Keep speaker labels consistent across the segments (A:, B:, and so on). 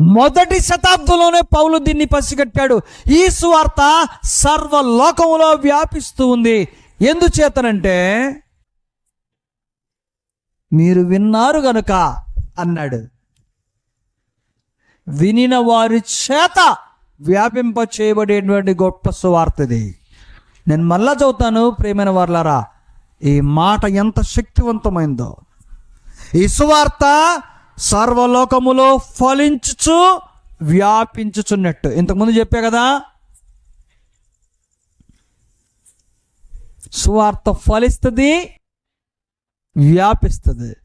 A: మొదటి శతాబ్దంలోనే పౌలు దీన్ని పసిగట్టాడు. ఈ సువార్త సర్వలోకంలో వ్యాపిస్తూ ఉంది. ఎందుచేతనంటే మీరు విన్నారు గనుక అన్నాడు. వినిన వారి చేత వ్యాపింప చేయబడేటువంటి గొప్ప సువార్తది నేను మళ్ళా చదువుతాను ప్రేమైన వార్లారా. ఈ మాట ఎంత శక్తివంతమైందో. ఈ సువార్త సర్వలోకములో ఫలించుచు వ్యాపించుచున్నట్టు. ఇంతకుముందు చెప్పా కదా సువార్త ఫలిస్తుంది వ్యాపిస్తుంది.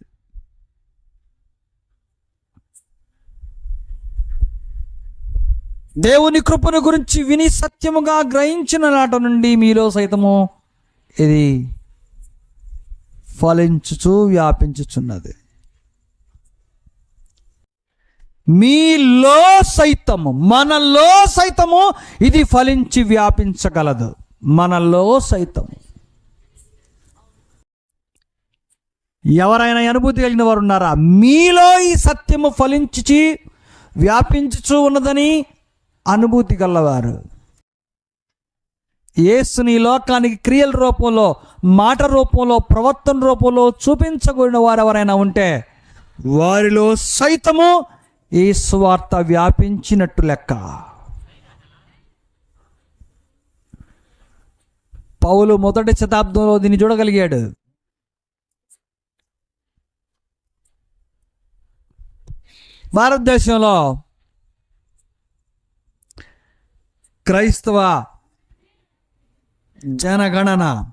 A: దేవుని కృపను గురించి విని సత్యముగా గ్రహించిన నాట నుండి మీలో సైతము ఇది ఫలించుచు వ్యాపించుచున్నది. మీలో సైతము మనలో సైతము ఇది ఫలించి వ్యాపించగలదు. మనలో సైతము. ఎవరైనా అనుభూతి కలిగిన వారు ఉన్నారా? మీలో ఈ సత్యము ఫలించి వ్యాపించు ఉన్నదని అనుభూతి గలవారు. యేసుని ఈ లోకానికి క్రియల రూపంలో మాట రూపంలో ప్రవర్తన రూపంలో చూపించకూడిన వారు ఎవరైనా ఉంటే వారిలో సైతము ఈ స్వార్థ వ్యాపించినట్టు లెక్క. పౌలు మొదటి శతాబ్దంలో దీన్ని చూడగలిగాడు. భారతదేశంలో క్రైస్తవ జనగణన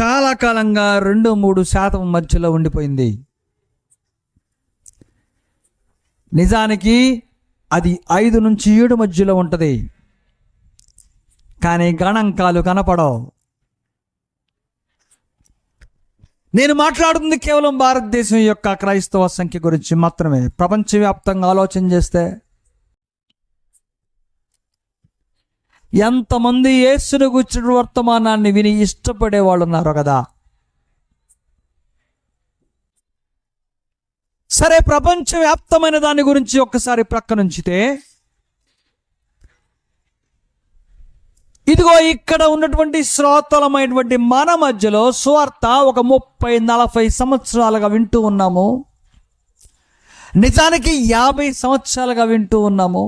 A: చాలా కాలంగా రెండు మూడు శాతం మధ్యలో ఉండిపోయింది. నిజానికి అది ఐదు నుంచి ఏడు మధ్యలో ఉంటుంది. కానీ గణాంకాలు కనపడవు. నేను మాట్లాడుతుంది కేవలం భారతదేశం యొక్క క్రైస్తవ సంఖ్య గురించి మాత్రమే. ప్రపంచవ్యాప్తంగా ఆలోచన చేస్తే ఎంతమంది యేసును గుర్చిన వర్తమానాన్ని విని ఇష్టపడే వాళ్ళు ఉన్నారు కదా. సరే ప్రపంచవ్యాప్తమైన దాని గురించి ఒక్కసారి ప్రక్కనుంచితే ఇదిగో ఇక్కడ ఉన్నటువంటి శ్రోతలమైనటువంటి మన మధ్యలో సువార్త ఒక ముప్పై నలభై సంవత్సరాలుగా వింటూ ఉన్నాము. నిజానికి యాభై సంవత్సరాలుగా వింటూ ఉన్నాము.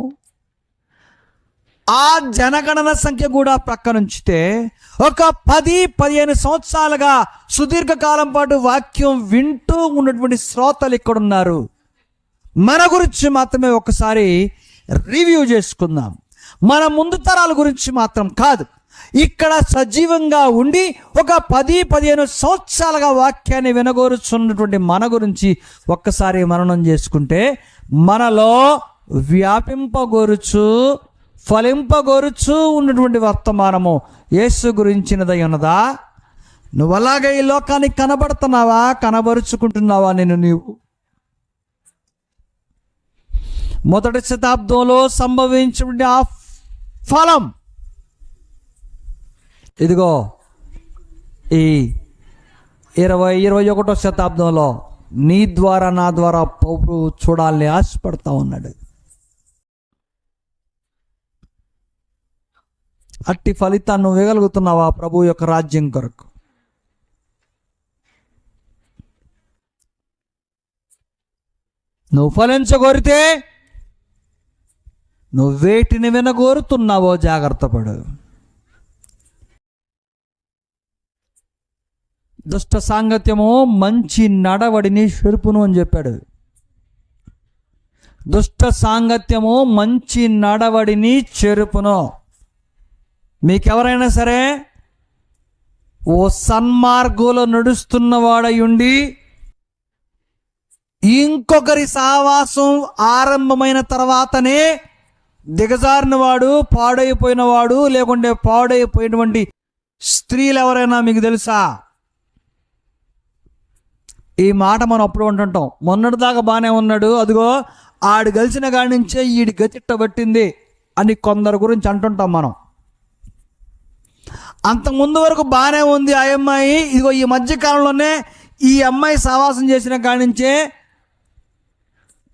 A: ఆ జనగణన సంఖ్య కూడా ప్రక్కనుంచితే ఒక పది పదిహేను సంవత్సరాలుగా సుదీర్ఘకాలం పాటు వాక్యం వింటూ ఉన్నటువంటి శ్రోతలు ఇక్కడ ఉన్నారు మన గురించి మాత్రమే ఒకసారి రివ్యూ చేసుకుందాం. మన ముందు తరాల గురించి మాత్రం కాదు. ఇక్కడ సజీవంగా ఉండి ఒక పది పదిహేను సంవత్సరాలుగా వాక్యాన్ని వినగోరుచున్నటువంటి మన గురించి ఒక్కసారి మననం చేసుకుంటే మనలో వ్యాపింపగోరుచు ఫలింపగొరుచు ఉన్నటువంటి వర్తమానము యేసు గురించినదై ఉన్నదా? నువ్వు అలాగే ఈ లోకానికి కనబడుతున్నావా? కనబరుచుకుంటున్నావా నేను నీవు? మొదటి శతాబ్దంలో సంభవించిన ఆ ఫలం. ఇదిగో ఈ ఇరవై ఇరవై ఒకటో శతాబ్దంలో నీ ద్వారా నా ద్వారా పౌరు చూడాలని ఆశపడతా ఉన్నాడు. అట్టి ఫలితాన్ని నువ్వు ఇవ్వగలుగుతున్నావా ప్రభు యొక్క రాజ్యం కొరకు? నువ్వు ఫలించగోరితే నువ్వు వేటిని వినగోరుతున్నావో జాగ్రత్త పడు. దుష్ట సాంగత్యము మంచి నడవడిని చెరుపును అని చెప్పాడు. దుష్ట సాంగత్యము మంచి నడవడిని చెరుపును. మీకెవరైనా సరే ఓ సన్మార్గంలో నడుస్తున్నవాడయుండి ఇంకొకరి సావాసం ఆరంభమైన తర్వాతనే దిగజారినవాడు పాడైపోయినవాడు లేకుంటే పాడైపోయినటువంటి స్త్రీలు ఎవరైనా మీకు తెలుసా? ఈ మాట మనం అప్పుడు ఉంటుంటాం మొన్నటిదాకా బాగానే ఉన్నాడు. అదిగో ఆడు గెలిచిన కాడి నుంచే ఈడి గతిట్ట పట్టింది అని కొందరు గురించి అంటుంటాం మనం. అంతకుముందు ముందు వరకు బాగానే ఉంది ఆ అమ్మాయి. ఇదిగో ఈ మధ్య కాలంలోనే ఈ అమ్మాయి సావాసం చేసిన కాడి నుంచే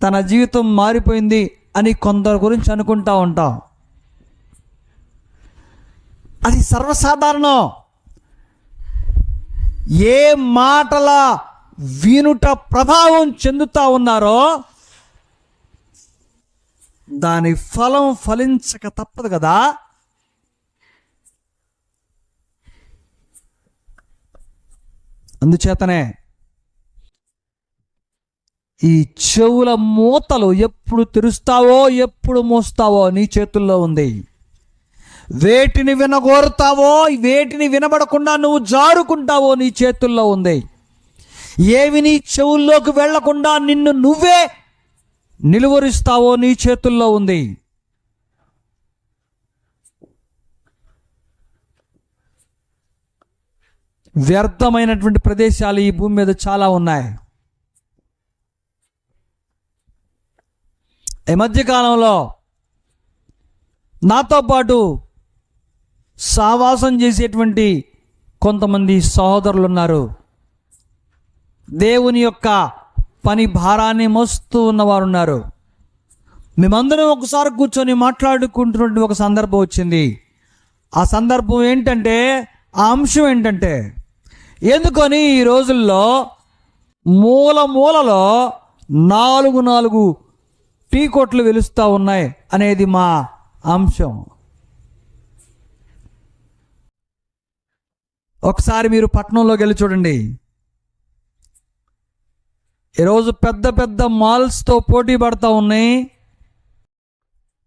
A: తన జీవితం మారిపోయింది అని కొందరి గురించి అనుకుంటా ఉంటాం. అది సర్వసాధారణం. ఏ మాటల వినుట ప్రభావం చెందుతూ ఉన్నారో దాని ఫలం ఫలించక తప్పదు కదా. అందుచేతనే ఈ చెవుల మూతలు ఎప్పుడు తెరుస్తావో ఎప్పుడు మూస్తావో నీ చేతుల్లో ఉంది. వేటిని వినగోరుతావో వేటిని వినబడకుండా నువ్వు జారుకుంటావో నీ చేతుల్లో ఉంది. ఏవి నీ చెవుల్లోకి వెళ్ళకుండా నిన్ను నువ్వే నిలువరిస్తావో నీ చేతుల్లో ఉంది. వ్యర్థమైనటువంటి ప్రదేశాలు ఈ భూమి మీద చాలా ఉన్నాయి. ఈ మధ్యకాలంలో నాతో పాటు సావాసం చేసేటువంటి కొంతమంది సహోదరులు ఉన్నారు. దేవుని యొక్క పని భారాన్ని మోస్తూ ఉన్నవారు ఉన్నారు. మేమందరం ఒకసారి కూర్చొని మాట్లాడుకుంటున్నటువంటి ఒక సందర్భం వచ్చింది. ఆ సందర్భం ఏంటంటే ఆ అంశం ఏంటంటే ఎందుకని ఈ రోజుల్లో మూల మూలలో నాలుగు నాలుగు టీ కొట్లు వెలుస్తూ ఉన్నాయి అనేది మా అంశం. ఒకసారి మీరు పట్టణంలోకి వెళ్ళి చూడండి. ఈరోజు పెద్ద పెద్ద మాల్స్తో పోటీ పడతా ఉన్నాయి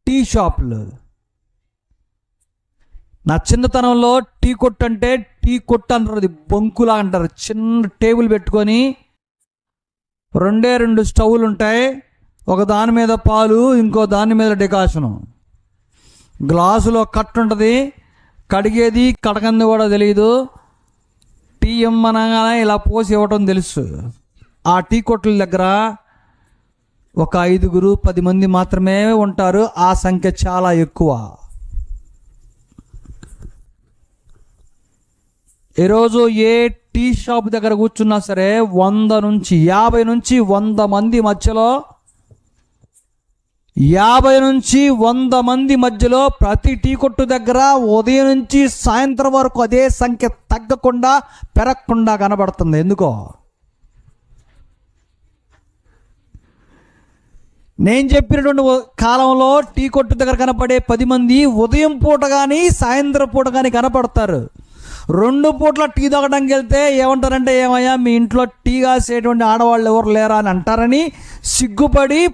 A: టీ షాపులు. నా చిన్నతనంలో టీ కొట్టు అంటే టీ కొట్టు అంటారు అది బొంకులా అంటారు. చిన్న టేబుల్ పెట్టుకొని రెండే రెండు స్టవ్లు ఉంటాయి. ఒక దాని మీద పాలు ఇంకో దాని మీద డికాషను. గ్లాసులో కట్టు ఉంటుంది. కడిగేది కడకంది కూడా తెలియదు టీ ఇమ్మనగానే ఇలా పోసి ఇవ్వటం తెలుసు. ఆ టీ కొట్ల దగ్గర ఒక ఐదుగురు పది మంది మాత్రమే ఉంటారు. ఆ సంఖ్య చాలా ఎక్కువ. ఈరోజు ఏ టీ షాప్ దగ్గర కూర్చున్నా సరే వంద నుంచి యాభై నుంచి వంద మంది మధ్యలో యాభై నుంచి వంద మంది మధ్యలో ప్రతి టీ కొట్టు దగ్గర ఉదయం నుంచి సాయంత్రం వరకు అదే సంఖ్య తగ్గకుండా పెరగకుండా కనబడుతుంది. ఎందుకో? నేను చెప్పినటువంటి కాలంలో టీ కొట్టు దగ్గర కనపడే పది మంది ఉదయం పూట కానీ సాయంత్రం పూట కానీ కనపడతారు. రెండు పూట్ల టీ తాగడానికి వెళ్తే ఏమంటారంటే ఏమయ్యా మీ ఇంట్లో టీ కాసేటువంటి ఆడవాళ్ళు ఎవరు లేరా అని అంటారని సిగ్గుపడి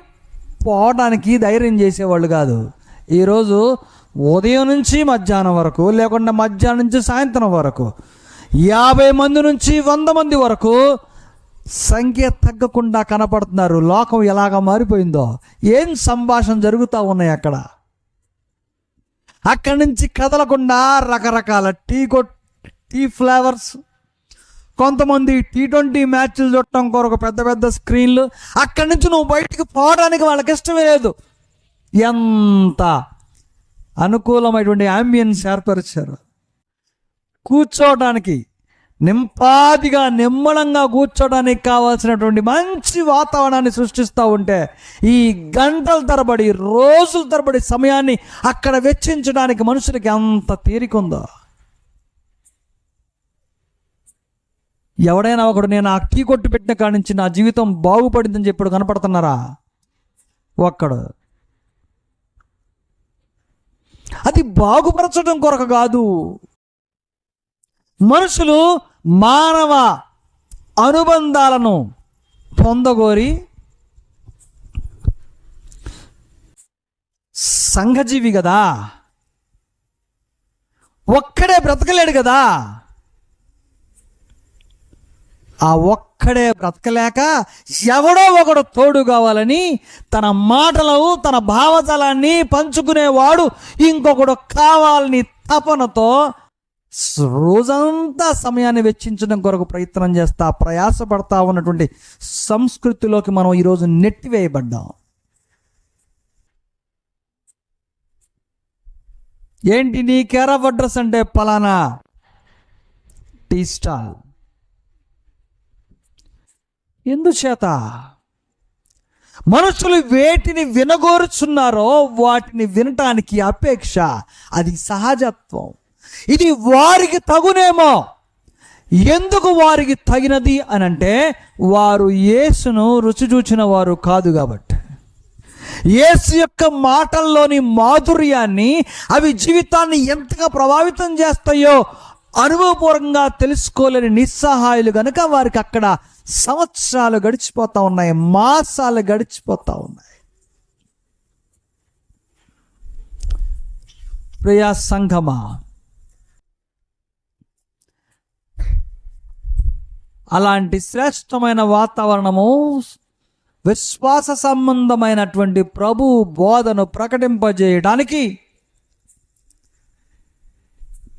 A: పోవడానికి ధైర్యం చేసేవాళ్ళు కాదు. ఈరోజు ఉదయం నుంచి మధ్యాహ్నం వరకు లేకుండా మధ్యాహ్నం నుంచి సాయంత్రం వరకు యాభై మంది నుంచి వంద మంది వరకు సంఖ్య తగ్గకుండా కనపడుతున్నారు. లోకం ఎలాగ మారిపోయిందో ఏం సంభాషణ జరుగుతూ ఉన్నాయి అక్కడ? అక్కడి నుంచి కదలకుండా రకరకాల టీ కొట్టు టీ ఫ్లేవర్స్. కొంతమంది టీ ట్వంటీ మ్యాచ్లు చూడటం కొరకు పెద్ద పెద్ద స్క్రీన్లు. అక్కడి నుంచి నువ్వు బయటికి పోవడానికి వాళ్ళకి ఇష్టమే లేదు. ఎంత అనుకూలమైనటువంటి అంబియన్స్ ఏర్పరిచారు. కూర్చోవడానికి నింపాదిగా నిమ్మలంగా కూర్చోడానికి కావాల్సినటువంటి మంచి వాతావరణాన్ని సృష్టిస్తూ ఉంటే ఈ గంటల తరబడి రోజుల తరబడి సమయాన్ని అక్కడ వెచ్చించడానికి మనుషులకి ఎంత తీరికుందో ఎవడైనా ఒకడు నేను ఆ కీ కొట్టు పెట్టిన కాడి నుంచి నా జీవితం బాగుపడిందని చెప్పాడు కనపడుతున్నారా? ఒక్కడు. అది బాగుపరచడం కొరకు కాదు. మనుషులు మానవ అనుబంధాలను పొందగోరి సంఘజీవి కదా ఒక్కడే బ్రతకలేడు కదా ఆ ఒక్కడే బ్రతకలేక ఎవడో ఒకడు తోడు కావాలని తన మాటలు తన భావజలాన్ని పంచుకునేవాడు ఇంకొకడు కావాలని తపనతో రోజంతా సమయాన్ని వెచ్చించడం కొరకు ప్రయత్నం చేస్తా ప్రయాసపడతా ఉన్నటువంటి సంస్కృతిలోకి మనం ఈరోజు నెట్టివేయబడ్డాం. ఏంటి నీ కేర్ ఆఫ్ అడ్రస్ అంటే పలానా? Tea stall. ఎందుచేత? మనుషులు వేటిని వినగోరుచున్నారో వాటిని వినటానికి అపేక్ష. అది సహజత్వం. ఇది వారికి తగునేమో. ఎందుకు వారికి తగినది అని అంటే వారు యేసును రుచి చూచిన వారు కాదు కాబట్టి. యేసు యొక్క మాటల్లోని మాధుర్యాన్ని అవి జీవితాన్ని ఎంతగా ప్రభావితం చేస్తాయో అనుభవపూర్వకంగా తెలుసుకోలేని నిస్సహాయులు కనుక వారికి అక్కడ సంవత్సరాలు గడిచిపోతా ఉన్నాయి మాసాలు గడిచిపోతా ఉన్నాయి. ప్రియా సంఘమా అలాంటి శ్రేష్టమైన వాతావరణము విశ్వాస సంబంధమైనటువంటి ప్రభు బోధను ప్రకటింపజేయడానికి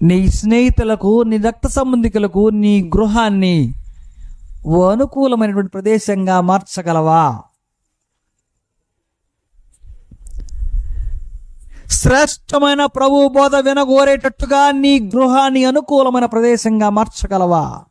A: నీ స్నేహితులకు నీ రక్త సంబంధికులకు నీ గృహాన్ని ఓ అనుకూలమైనటువంటి ప్రదేశంగా మార్చగలవా? శ్రేష్టమైన ప్రభు బోధ వినగోరేటట్టుగా నీ గృహాన్ని అనుకూలమైన ప్రదేశంగా మార్చగలవా?